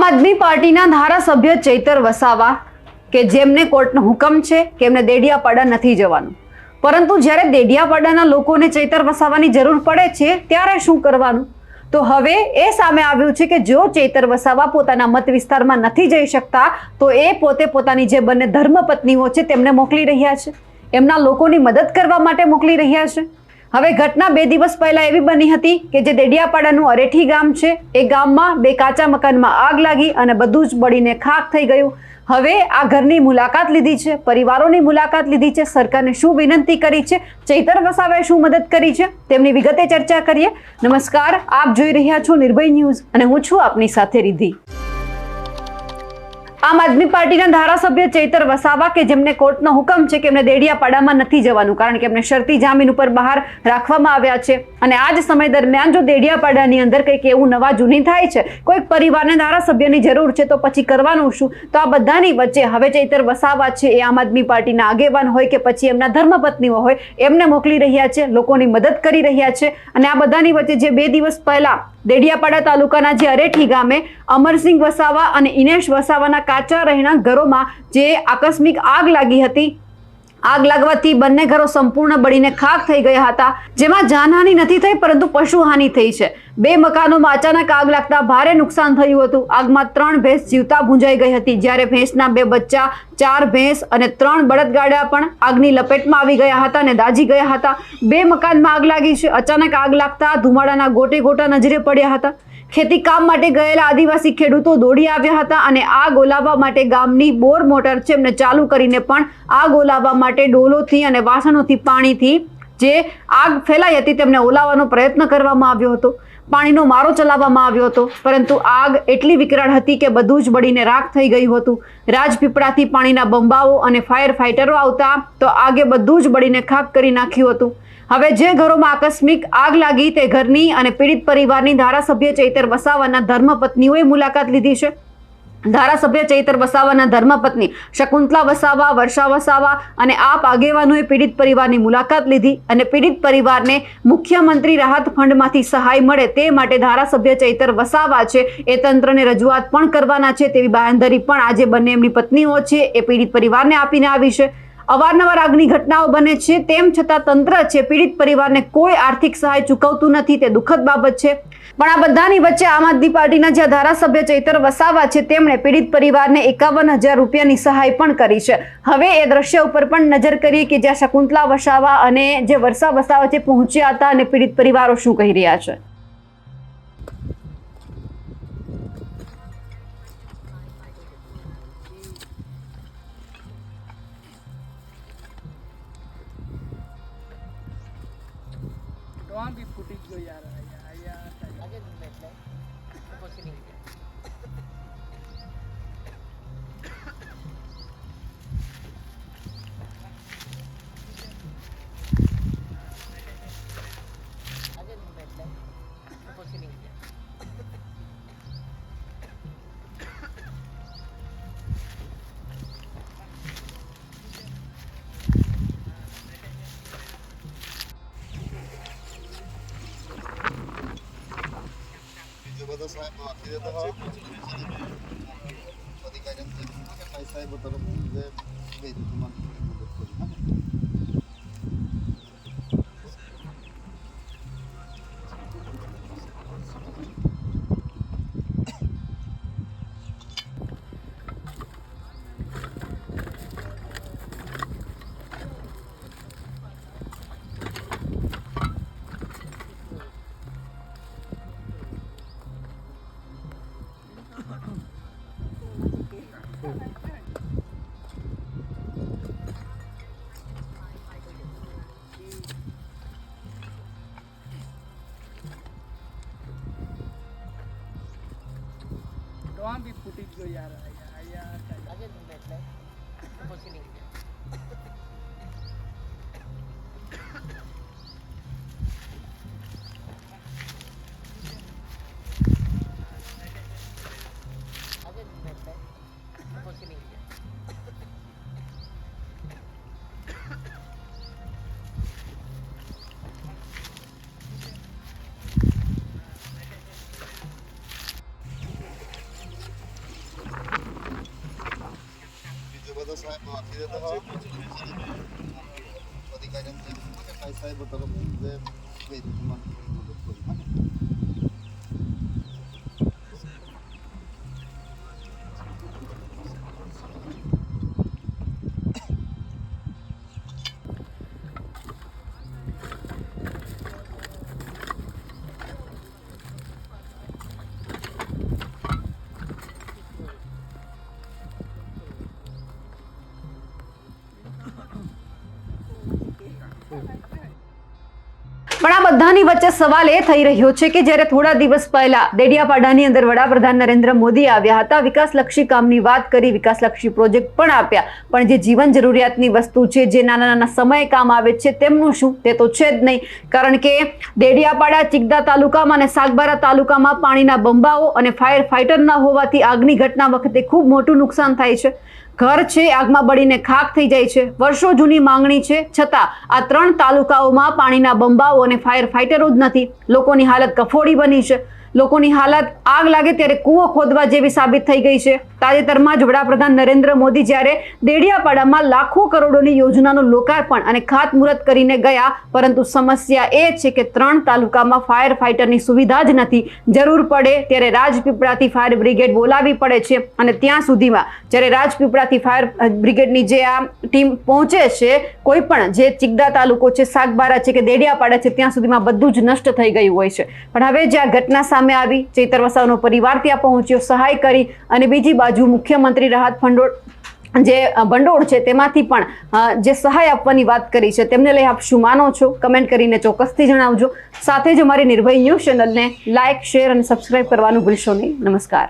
આમ આદમી પાર્ટીના ધારાસભ્ય ચૈતર વસાવા કે જેમને કોર્ટનો હુકમ છે કે એમને દેડિયાપાડા નથી જવાનું. પરંતુ જ્યારે દેડિયાપાડાના લોકોને ચૈતર વસાવાની જરૂર પડે છે, ત્યારે શું કરવાનું? તો હવે એ સામે આવ્યું છે કે જો ચૈતર વસાવા પોતાના મત વિસ્તારમાં નથી જઈ શકતા, તો એ પોતે પોતાની જે બંને ધર્મપત્નીઓ છે, તેમને મોકલી રહ્યા છે. એમના લોકોની મદદ કરવા માટે મોકલી રહ્યા છે. હવે ઘટના બે દિવસ પહેલા એવી બની હતી કે જે દેડિયાપાડાનું અરેઠી ગામ છે, એ ગામમાં બે કાચા મકાનમાં આગ લાગી અને બધું જ બળીને ખાક થઈ ગયું. હવે આ ઘરની મુલાકાત લીધી છે, પરિવારોની મુલાકાત લીધી છે, સરકારને શું વિનંતી કરી છે, ચૈતર વસાવાએ શું મદદ કરી છે, તેમની વિગતે ચર્ચા કરીએ. નમસ્કાર, આપ જોઈ રહ્યા છો નિર્ભય ન્યૂઝ અને હું છું આપની સાથે રિધિ આમ આદમી પાર્ટીના ધારાસભ્ય ચૈતર વસાવા કે જેમને કોર્ટનો હુકમ છે કે એમને દેડિયાપાડામાં નથી જવાનું, કારણ કે એમને શરતી જામીન ઉપર બહાર રાખવામાં આવ્યા છે. અને આ જ સમય દરમિયાન જો દેડિયાપાડાની અંદર કંઈક એવું નવા જૂની થાય છે, કોઈક પરિવારને ધારાસભ્યની જરૂર છે તો પછી કરવાનું શું? તો આ બધાની વચ્ચે હવે ચૈતર વસાવા છે, એ આમ આદમી પાર્ટીના આગેવાન હોય કે પછી એમના ધર્મપત્નીઓ હોય, એમને મોકલી રહ્યા છે, લોકોની મદદ કરી રહ્યા છે. અને આ બધાની વચ્ચે જે બે દિવસ પહેલા દેડિયાપાડા તાલુકાના જે અરેઠી ગામે અમરસિંહ વસાવા અને ઇનેશ વસાવાના કાચા રહેણા ઘરોમાં જે આકસ્મિક આગ લાગી હતી આગ લાગવાથી બંને ઘરો સંપૂર્ણ બળીને ખાક થઈ ગયા હતા, જેમાં જાનહાનિ નથી થઈ, પરંતુ પશુહાનિ થઈ છે. બે મકાનોમાં અચાનક આગ લાગતા ભારે નુકસાન થયું હતું. આગમાં ત્રણ ભેંસ જીવતા ભૂંજાઈ ગઈ હતી. જ્યારે ભેંસના બે બચ્ચા, ચાર ભેંસ અને ત્રણ બળદગાડા પણ આગની લપેટમાં આવી ગયા હતા અને દાઝી ગયા હતા. બે મકાનમાં આગ લાગી છે. અચાનક આગ લાગતા ધુમાડાના ગોટે ગોટા નજરે પડ્યા હતા. ખેતી કામ માટે ગયેલા આદિવાસી ખેડૂતો દોડી આવ્યા હતા અને આગ ઓલાવવા માટે ગામની બોર મોટર છે એમને ચાલુ કરીને પણ આગ ઓલાવવા માટે ડોલોથી અને વાસણોથી પાણીથી જે આગ ફેલાઈ હતી તેમને ઓલાવવાનો પ્રયત્ન કરવામાં આવ્યો હતો. પાણીનો મારો ચલાવવામાં આવ્યો હતો, પરંતુ આગ એટલી વિકરાળ હતી કે બધું જ બળીને રાખ થઈ ગયું હતું. રાજપીપળાથી પાણીના બંબાઓ અને ફાયર ફાઇટરો આવતા તો આગે બધું જ બળીને ખાક કરી નાખ્યું હતું. હવે જે ઘરોમાં આકસ્મિક આગ લાગી તે ઘરની અને પીડિત પરિવારની ધારાસભ્ય ચૈતર વસાવાના ધર્મપત્નીઓએ મુલાકાત લીધી છે. ધારાસભ્ય ચૈતર વસાવાના ધર્મપત્ની શકુંતલા વસાવા, વર્ષા વસાવા અને આપ આગેવાનોએ પીડિત પરિવારની મુલાકાત લીધી અને પીડિત પરિવારને મુખ્યમંત્રી રાહત ફંડમાંથી સહાય મળે તે માટે ધારાસભ્ય ચૈતર વસાવા છે એ તંત્રને રજૂઆત પણ કરવાના છે તેવી બાંહેધરી પણ આજે બંને એમની પત્નીઓ છે એ પીડિત પરિવારને આપીને આવી છે. અવારનવાર આગની ઘટનાઓ બને છે. તેમ છતાં તંત્ર છે, પીડિત પરિવારને કોઈ આર્થિક સહાય ચૂકવતું નથી. તે દુઃખદ બાબત છે. પણ આ બધાની વચ્ચે આમ આદમી પાર્ટીના જે ધારાસભ્ય ચૈતર વસાવા છે, તેમણે પીડિત પરિવારને એકાવન હજાર રૂપિયાની સહાય પણ કરી છે. હવે એ દ્રશ્ય ઉપર પણ નજર કરીએ કે જ્યાં શકુંતલા વસાવા અને જે વર્ષા વસાવા છે, પહોંચ્યા હતા અને પીડિત પરિવારો શું કહી રહ્યા છે? ટોમ બી ફૂટી ગયો યાર આયા આયા પછી ગયા સાહેબ આપી દેતા છે અધિકારીઓને પટેલ સાહેબ તરફથી જે મદદ કરી ટોમ બી ફૂટી ગયો યાર. યાર অধিকার પણ આ બધાની વચ્ચે સવાલ એ થઈ રહ્યો છે કે જ્યારે થોડા દિવસ પહેલા દેડિયાપાડાની અંદર વડાપ્રધાન નરેન્દ્ર મોદી આવ્યા હતા, વિકાસલક્ષી કામની વાત કરી, વિકાસલક્ષી પ્રોજેક્ટ પણ આપ્યા. પણ જે જીવન જરૂરિયાતની વસ્તુ છે, જે નાના નાના સમયે કામ આવે છે, તેમનું શું? તે તો છે જ નહીં. કારણ કે દેડિયાપાડા ચિકદા તાલુકામાં અને સાગબારા તાલુકામાં પાણીના બંબાઓ અને ફાયર ફાઇટર ન હોવાથી આગની ઘટના વખતે ખૂબ મોટું નુકસાન થાય છે. ઘર છે, આગમાં બળીને ખાક થઈ જાય છે. વર્ષો જૂની માંગણી છે, છતાં આ ત્રણ તાલુકાઓમાં પાણીના બંબાઓ અને ફાયર ફાઇટરો જ નથી. લોકોની હાલત કફોડી બની છે. લોકોની હાલત આગ લાગે ત્યારે કૂવો ખોદવા જેવી સાબિત થઈ ગઈ છે. તાજેતરમાં જ વડાપ્રધાન નરેન્દ્ર મોદી જ્યારે દેડિયાપાડામાં લાખો કરોડોની યોજનાનું લોકાર્પણ અને ખાતમુહૂર્ત કરીને ગયા, પરંતુ સમસ્યા એ છે કે ત્રણ તાલુકામાં ફાયર ફાઇટરની સુવિધા જ નથી. જરૂર પડે ત્યારે રાજપીપળાથી ફાયર બ્રિગેડ બોલાવી પડે છે અને ત્યાં સુધીમાં જ્યારે રાજપીપળાથી ફાયર બ્રિગેડની જે આ ટીમ પહોંચે છે, કોઈ પણ જે ચિગદા તાલુકો છે, સાગબારા છે કે દેડિયાપાડા છે, ત્યાં સુધીમાં બધું જ નષ્ટ થઈ ગયું હોય છે. પણ હવે જે આ ઘટના સામે આવી. ચૈતર વસાવનો પરિવાર ત્યાં પહોંચ્યો, સહાય કરી અને બીજી બાજુ મુખ્યમંત્રી રાહત ભંડોળ, જે ભંડોળ છે તેમાંથી પણ જે સહાય આપવાની વાત કરી છે તેમને લઈ આપ શું માનો છો? કમેન્ટ કરીને ચોક્કસથી જણાવજો. સાથે જ અમારી નિર્ભય ન્યૂઝ ચેનલને લાઇક શેર અને સબસ્ક્રાઇબ કરવાનું ભૂલશો નહીં. નમસ્કાર.